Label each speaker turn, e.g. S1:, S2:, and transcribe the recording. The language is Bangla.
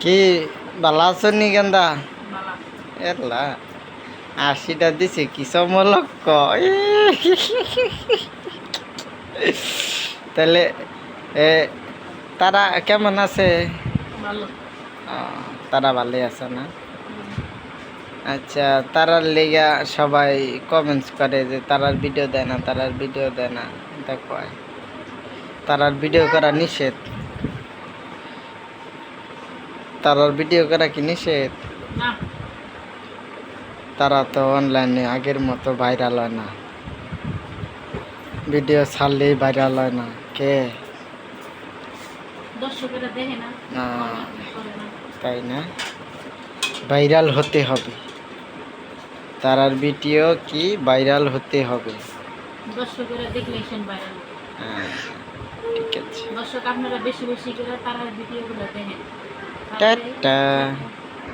S1: কি ভালো আছো নি গেন্দা?
S2: বালা
S1: এলা আশিটা দিছে কি সমলক তাহলে এ তারা কেমন আছে? তারা ভালোই আছে না? আচ্ছা তারার লেগা সবাই কমেন্টস করে যে তারার ভিডিও দেয় না তারার ভিডিও দেয় না দেখো। তারার ভিডিও করা নিষেধ। তারার ভিডিও করা কি নিষেধ? তারা তো অনলাইনে আগের মতো ভাইরাল হয় না। ভিডিও ছাড়লেই ভাইরাল হয় না। কে। তাই না? ভাইরাল হতে হবে। তারার ভিডিও কি ভাইরাল হতে হবে?
S2: দর্শকেরা দেখলে ভাইরাল
S1: হ্যাঁ, ঠিক আছে।
S2: দর্শক আপনারা বেশি বেশি করে তারার ভিডিওগুলো দেখেন। তাহলে-
S1: টাটা